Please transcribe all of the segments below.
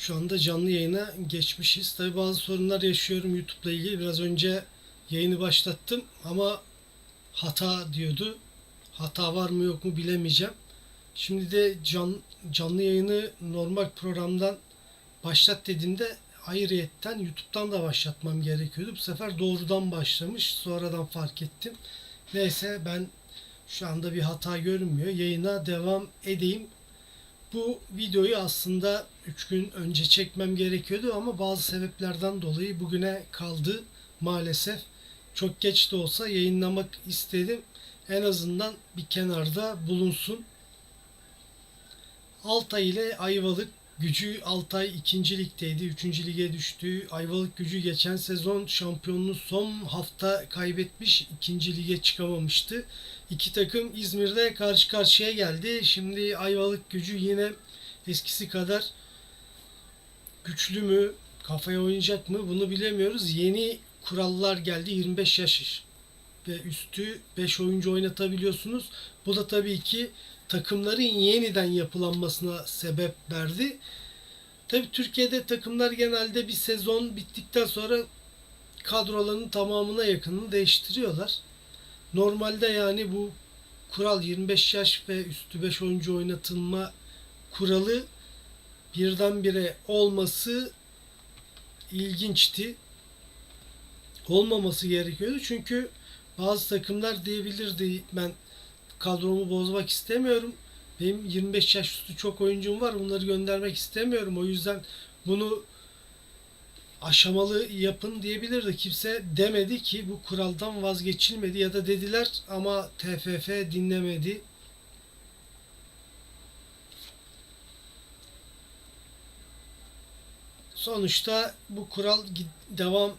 Şu anda canlı yayına geçmişiz. Tabi bazı sorunlar yaşıyorum YouTube'la ilgili. Biraz önce yayını başlattım ama hata diyordu. Hata var mı yok mu bilemeyeceğim. Şimdi de can, canlı yayını normal programdan başlat dediğimde ayrıyetten YouTube'dan da başlatmam gerekiyordu. Bu sefer doğrudan başlamış. Sonradan fark ettim. Neyse ben şu anda bir hata görünmüyor. Yayına devam edeyim. Bu videoyu aslında 3 gün önce çekmem gerekiyordu ama bazı sebeplerden dolayı bugüne kaldı maalesef. Çok geç de olsa yayınlamak istedim. En azından bir kenarda bulunsun. Altay ile Ayvalık gücü Altay 2. ligdeydi. 3. lige düştü. Ayvalık gücü geçen sezon şampiyonluğu son hafta kaybetmiş. 2. lige çıkamamıştı. İki takım İzmir'de karşı karşıya geldi. Şimdi Ayvalık gücü yine eskisi kadar güçlü mü, kafaya oynayacak mı bunu bilemiyoruz. Yeni kurallar geldi. 25 yaş ve üstü 5 oyuncu oynatabiliyorsunuz. Bu da tabii ki takımların yeniden yapılanmasına sebep verdi. Tabii Türkiye'de takımlar genelde bir sezon bittikten sonra kadrolarının tamamına yakınını değiştiriyorlar. Normalde yani bu kural 25 yaş ve üstü 5 oyuncu oynatılma kuralı birdenbire olması ilginçti. Olmaması gerekiyordu çünkü bazı takımlar diyebilirdi ben kadromu bozmak istemiyorum. Benim 25 yaş üstü çok oyuncum var. Bunları göndermek istemiyorum. O yüzden bunu aşamalı yapın diyebilirdi. Kimse demedi ki bu kuraldan vazgeçilmedi ya da dediler ama TFF dinlemedi. Sonuçta bu kural devam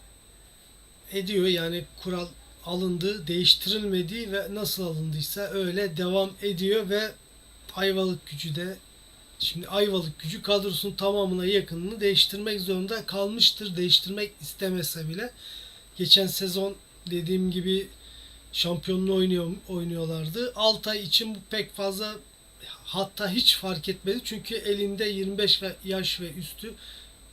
ediyor. Yani kural alındı, değiştirilmedi ve nasıl alındıysa öyle devam ediyor ve Ayvalık gücü de şimdi Ayvalık gücü kadrosunun tamamına yakınını değiştirmek zorunda kalmıştır. Değiştirmek istemese bile. Geçen sezon dediğim gibi şampiyonluğu oynuyor, oynuyorlardı. Altay için bu pek fazla hatta hiç fark etmedi. Çünkü elinde 25 ve- yaş ve üstü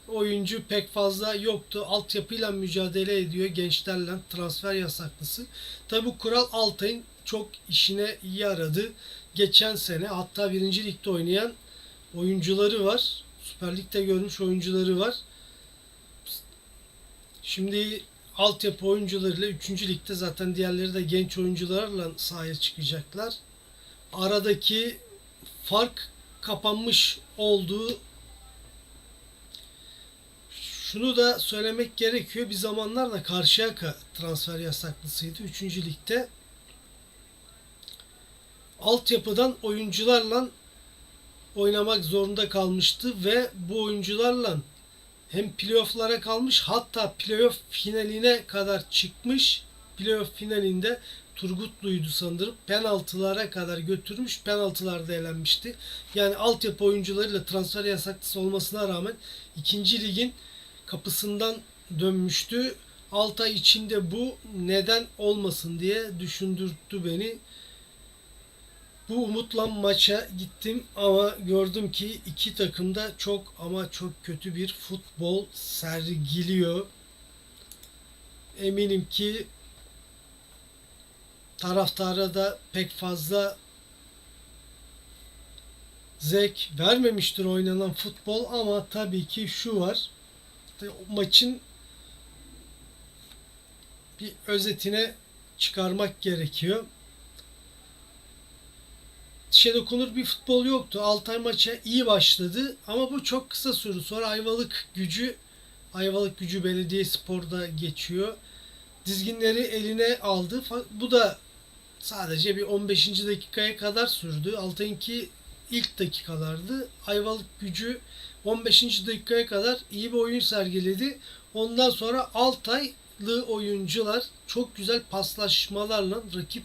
oyuncu pek fazla yoktu. Altyapıyla mücadele ediyor gençlerle transfer yasaklısı. Tabi bu kural Altay'ın çok işine yaradı. Geçen sene hatta birinci ligde oynayan oyuncuları var. Süper Lig'de görmüş oyuncuları var. Şimdi altyapı oyuncularıyla 3. ligde zaten diğerleri de genç oyuncularla sahaya çıkacaklar. Aradaki fark kapanmış olduğu şunu da söylemek gerekiyor. Bir zamanlar da Karşıyaka transfer yasaklısıydı. 3. ligde altyapıdan oyuncularla oynamak zorunda kalmıştı ve bu oyuncularla hem playoff'lara kalmış hatta playoff finaline kadar çıkmış. Playoff finalinde Turgutlu'ydu sanırım. Penaltılara kadar götürmüş. Penaltılarda elenmişti. Yani altyapı oyuncularıyla transfer yasaklısı olmasına rağmen ikinci ligin kapısından dönmüştü. Altay içinde bu neden olmasın diye düşündürttü beni. Bu umutla maça gittim ama gördüm ki iki takım da çok ama çok kötü bir futbol sergiliyor. Eminim ki taraftara da pek fazla zevk vermemiştir oynanan futbol ama tabii ki şu var. Maçın bir özetine çıkarmak gerekiyor. Dişe dokunur bir futbol yoktu. Altay maça iyi başladı ama bu çok kısa sürdü. Sonra Ayvalık gücü Ayvalık gücü belediye sporda geçiyor. Dizginleri eline aldı. Bu da sadece bir 15. dakikaya kadar sürdü. Altay'ınki ilk dakikalardı. Ayvalık gücü 15. dakikaya kadar iyi bir oyun sergiledi. Ondan sonra Altaylı oyuncular çok güzel paslaşmalarla rakip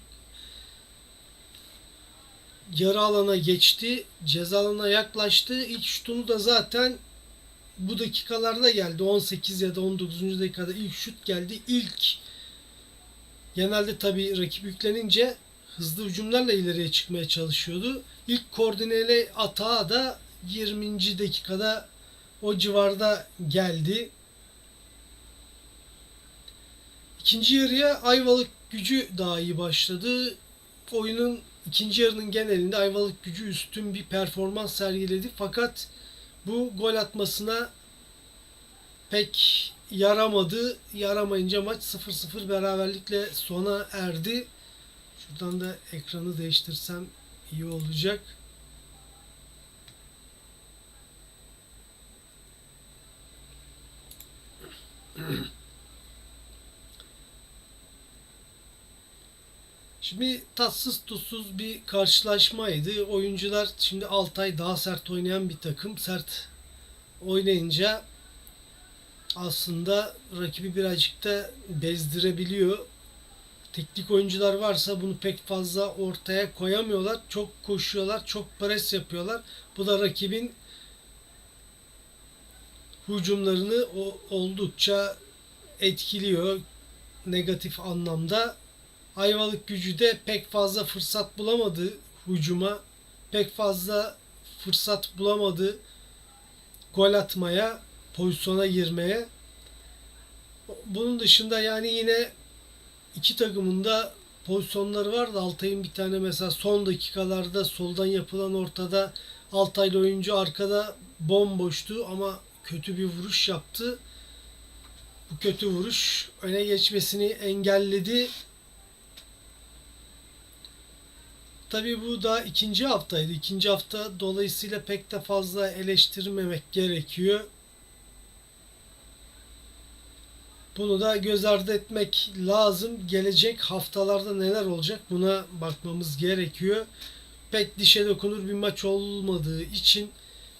yarı alana geçti. Ceza yaklaştı. İlk şutunu da zaten bu dakikalarda geldi. 18 ya da 19. dakikada ilk şut geldi. İlk genelde tabii rakip yüklenince hızlı hücumlarla ileriye çıkmaya çalışıyordu. İlk koordineli atağı da 20. dakikada o civarda geldi. İkinci yarıya Ayvalık gücü daha iyi başladı. Oyunun ikinci yarının genelinde Ayvalık gücü üstün bir performans sergiledi. Fakat bu gol atmasına pek yaramadı. Yaramayınca maç 0-0 beraberlikle sona erdi. Şuradan da ekranı değiştirsem iyi olacak. Şimdi tatsız tuzsuz bir karşılaşmaydı. Oyuncular şimdi Altay daha sert oynayan bir takım. Sert oynayınca aslında rakibi birazcık da bezdirebiliyor. Teknik oyuncular varsa bunu pek fazla ortaya koyamıyorlar. Çok koşuyorlar, çok pres yapıyorlar. Bu da rakibin hücumlarını oldukça etkiliyor negatif anlamda. Ayvalık gücü de pek fazla fırsat bulamadı hücuma. Pek fazla fırsat bulamadı gol atmaya, pozisyona girmeye. Bunun dışında yani yine iki takımın da pozisyonları vardı. Altay'ın bir tane mesela son dakikalarda soldan yapılan ortada Altaylı oyuncu arkada bomboştu ama kötü bir vuruş yaptı. Bu kötü vuruş öne geçmesini engelledi. Tabii bu da ikinci haftaydı. İkinci hafta dolayısıyla pek de fazla eleştirmemek gerekiyor. Bunu da göz ardı etmek lazım. Gelecek haftalarda neler olacak buna bakmamız gerekiyor. Pek dişe dokunur bir maç olmadığı için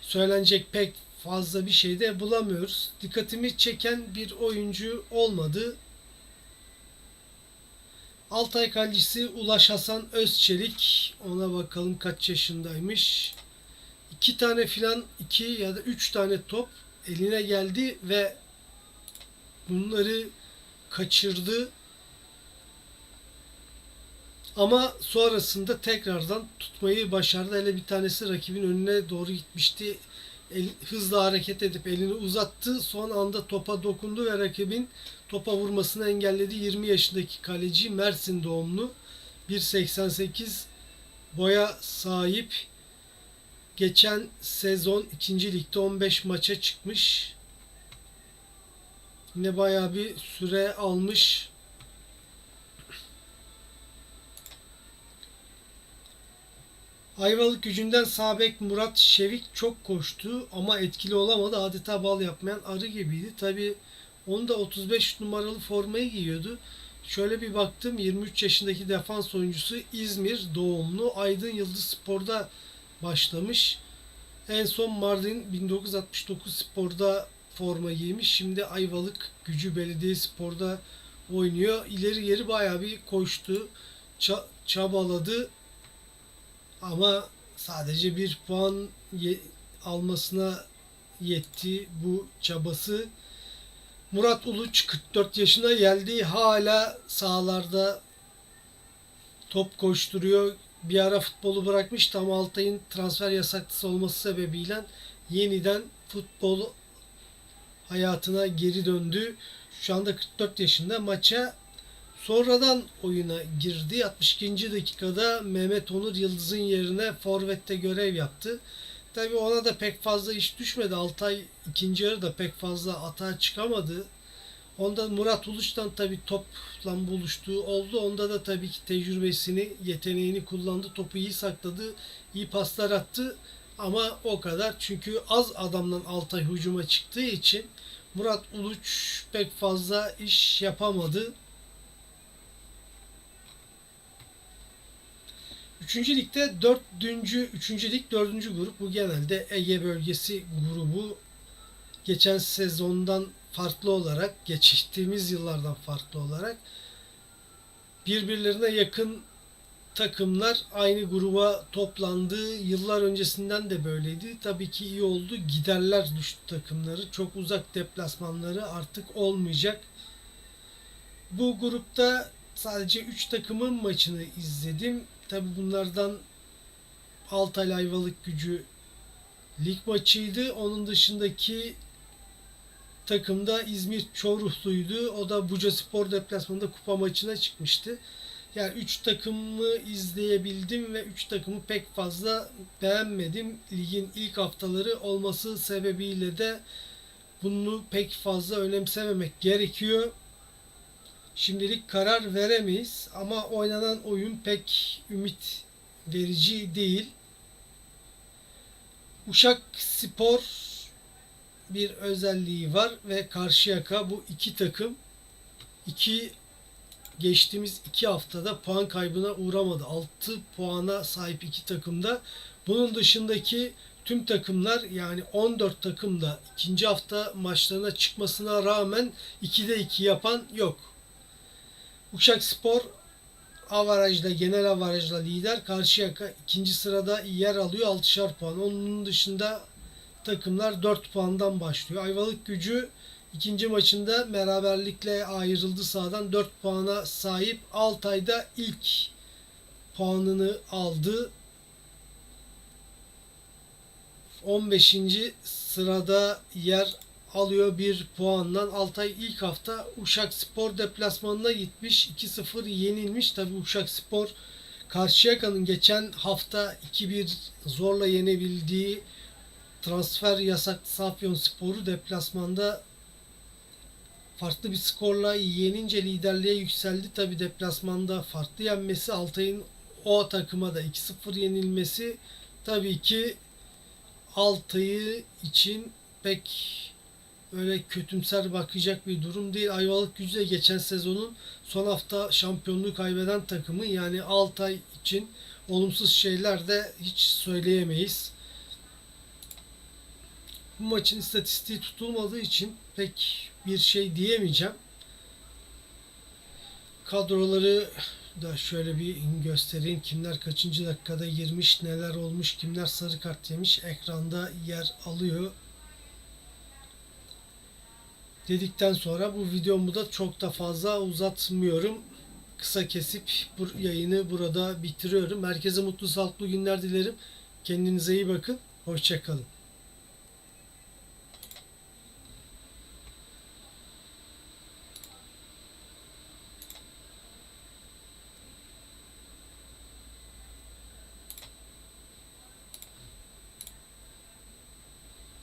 söylenecek pek fazla bir şey de bulamıyoruz. Dikkatimi çeken bir oyuncu olmadı. Altay kalecisi Ulaş Hasan Özçelik. Ona bakalım kaç yaşındaymış. İki tane filan, iki ya da üç tane top eline geldi ve bunları kaçırdı. Ama sonrasında tekrardan tutmayı başardı. Hele bir tanesi rakibin önüne doğru gitmişti. El, hızla hareket edip elini uzattı. Son anda topa dokundu ve rakibin topa vurmasını engelledi. 20 yaşındaki kaleci Mersin doğumlu. 1.88 boya sahip. Geçen sezon 2. ligde 15 maça çıkmış. Yine bayağı bir süre almış. Ayvalık gücünden Sabek Murat Şevik çok koştu ama etkili olamadı. Adeta bal yapmayan arı gibiydi. Tabi onu da 35 numaralı formayı giyiyordu. Şöyle bir baktım 23 yaşındaki defans oyuncusu İzmir doğumlu Aydın Yıldız Spor'da başlamış. En son Mardin 1969 Spor'da forma giymiş. Şimdi Ayvalık Gücü Belediye Spor'da oynuyor. İleri geri bayağı bir koştu. ça- çabaladı. Ama sadece bir puan ye- almasına yetti bu çabası. Murat Uluç 44 yaşına geldi. Hala sahalarda top koşturuyor. Bir ara futbolu bırakmış tam Altay'ın transfer yasaklısı olması sebebiyle yeniden futbol hayatına geri döndü. Şu anda 44 yaşında maça sonradan oyuna girdi. 62. dakikada Mehmet Onur Yıldız'ın yerine forvette görev yaptı. Tabii ona da pek fazla iş düşmedi. Altay ikinci yarıda pek fazla atağa çıkamadı. Onda Murat Uluç'tan tabii topla buluştuğu oldu. Onda da tabii ki tecrübesini, yeteneğini kullandı. Topu iyi sakladı. iyi paslar attı. Ama o kadar. Çünkü az adamdan Altay hücuma çıktığı için Murat Uluç pek fazla iş yapamadı. Üçüncü ligde dördüncü, üçüncü lig dördüncü grup. Bu genelde Ege bölgesi grubu. Geçen sezondan farklı olarak, geçtiğimiz yıllardan farklı olarak birbirlerine yakın takımlar aynı gruba toplandı. Yıllar öncesinden de böyleydi. Tabii ki iyi oldu. Giderler düştü takımları. Çok uzak deplasmanları artık olmayacak. Bu grupta sadece 3 takımın maçını izledim. Tabii bunlardan Altay Ayvalık gücü lig maçıydı. Onun dışındaki takımda İzmir Çoruhlu'ydu. O da Buca Spor deplasmanında kupa maçına çıkmıştı. Yani 3 takımı izleyebildim ve 3 takımı pek fazla beğenmedim. Ligin ilk haftaları olması sebebiyle de bunu pek fazla önemsememek gerekiyor. Şimdilik karar veremeyiz ama oynanan oyun pek ümit verici değil. Uşak Spor bir özelliği var ve Karşıyaka bu iki takım iki geçtiğimiz iki haftada puan kaybına uğramadı. 6 puana sahip iki takımda. Bunun dışındaki tüm takımlar yani 14 takım da ikinci hafta maçlarına çıkmasına rağmen 2'de 2 yapan yok. Uşak Spor avarajda genel avarajla lider. Karşıyaka ikinci sırada yer alıyor 6'şar puan. Onun dışında takımlar 4 puandan başlıyor. Ayvalık gücü ikinci maçında beraberlikle ayrıldı sahadan 4 puana sahip. Altay'da ilk puanını aldı. 15. sırada yer alıyor bir puandan. Altay ilk hafta Uşak Spor deplasmanına gitmiş. 2-0 yenilmiş. Tabi Uşak Spor Karşıyaka'nın geçen hafta 2-1 zorla yenebildiği transfer yasak Safyon Spor'u deplasmanda farklı bir skorla yenince liderliğe yükseldi. Tabi deplasmanda farklı yenmesi Altay'ın o takıma da 2-0 yenilmesi tabii ki Altay'ı için pek öyle kötümser bakacak bir durum değil. Ayvalık Gücü de geçen sezonun son hafta şampiyonluğu kaybeden takımı yani Altay için olumsuz şeyler de hiç söyleyemeyiz. Bu maçın istatistiği tutulmadığı için pek bir şey diyemeyeceğim. Kadroları da şöyle bir göstereyim. Kimler kaçıncı dakikada girmiş, neler olmuş, kimler sarı kart yemiş ekranda yer alıyor. Dedikten sonra bu videomu da çok da fazla uzatmıyorum. Kısa kesip bu yayını burada bitiriyorum. Herkese mutlu sağlıklı günler dilerim. Kendinize iyi bakın. Hoşçakalın.